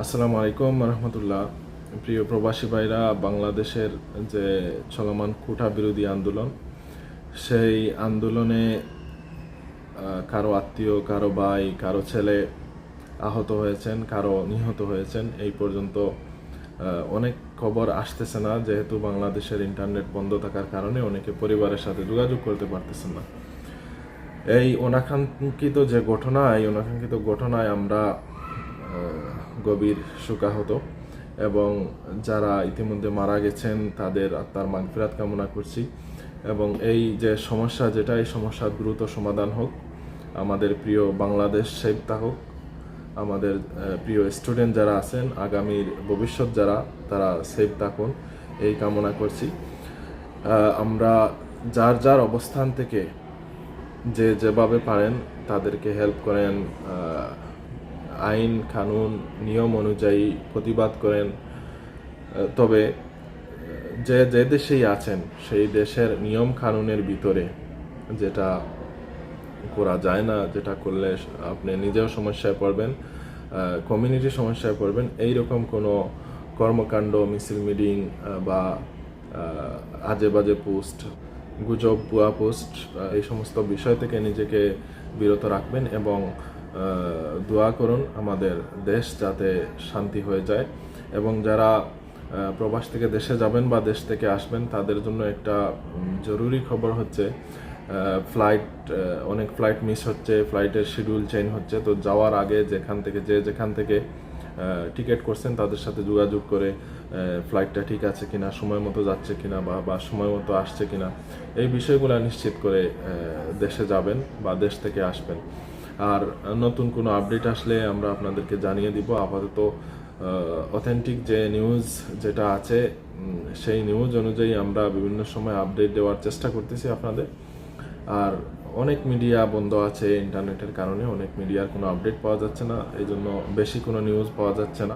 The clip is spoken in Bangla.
আসসালামু আলাইকুম রহমতুল্লাহ। প্রিয় প্রবাসী ভাইরা, বাংলাদেশের যে চলমান কোটা বিরোধী আন্দোলন, সেই আন্দোলনে কারও আত্মীয়, কারও ভাই, কারও ছেলে আহত হয়েছেন, কারও নিহত হয়েছেন, এই পর্যন্ত অনেক খবর আসতেছে না, যেহেতু বাংলাদেশের ইন্টারনেট বন্ধ থাকার কারণে অনেকে পরিবারের সাথে যোগাযোগ করতে পারতেছেন না। এই অনাকাঙ্ক্ষিত যে ঘটনা, এই অনাকাঙ্ক্ষিত ঘটনায় আমরা গভীর শোকাহত এবং যারা ইতিমধ্যে মারা গেছেন, তাদের আত্মার মাগফিরাত কামনা করছি এবং এই যে সমস্যা, যেটা এই সমস্যা দ্রুত সমাধান হোক, আমাদের প্রিয় বাংলাদেশ সেবতা হোক, আমাদের প্রিয় স্টুডেন্ট যারা আছেন, আগামীর ভবিষ্যৎ যারা, তারা সেফ থাকুন, এই কামনা করছি। আমরা যার যার অবস্থান থেকে যে যেভাবে পারেন, তাদেরকে হেল্প করেন আইন, কানুন, নিয়ম অনুযায়ী প্রতিবাদ করেন। তবে যে যে দেশেই আছেন, সেই দেশের নিয়ম কানুনের ভিতরে যেটা করা যায় না, যেটা করলে আপনি নিজেও সমস্যায় পড়বেন কমিউনিটি সমস্যায় পড়বেন, এইরকম কোনো কর্মকাণ্ড, মিছিল, মিটিং বা আজে বাজে পোস্ট, গুজব, ভুয়া পোস্ট এই সমস্ত বিষয় থেকে নিজেকে বিরত রাখবেন এবং দোয়া করুন আমাদের দেশ যাতে শান্তি হয়ে যায় এবং যারা প্রবাস থেকে দেশে যাবেন বা দেশ থেকে আসবেন, তাদের জন্য একটা জরুরি খবর হচ্ছে ফ্লাইট অনেক ফ্লাইট মিস হচ্ছে ফ্লাইটের শিডিউল চেঞ্জ হচ্ছে। তো যাওয়ার আগে যেখান থেকে, যে যেখান থেকে টিকিট করছেন, তাদের সাথে যোগাযোগ করে ফ্লাইটটা ঠিক আছে কিনা, সময় মতো যাচ্ছে কিনা বা বা সময় মতো আসছে কিনা, এই বিষয়গুলো নিশ্চিত করে দেশে যাবেন বা দেশ থেকে আসবেন। আর নতুন কোনো আপডেট আসলে আমরা আপনাদেরকে জানিয়ে দিব। আপাতত অথেন্টিক যে নিউজ যেটা আছে সেই নিউজ অনুযায়ী আমরা বিভিন্ন সময় আপডেট দেওয়ার চেষ্টা করতেছি আপনাদের। আর অনেক মিডিয়া বন্ধ আছে ইন্টারনেটের কারণে, অনেক মিডিয়ার কোনো আপডেট পাওয়া যাচ্ছে না এই জন্য বেশি কোনো নিউজ পাওয়া যাচ্ছে না।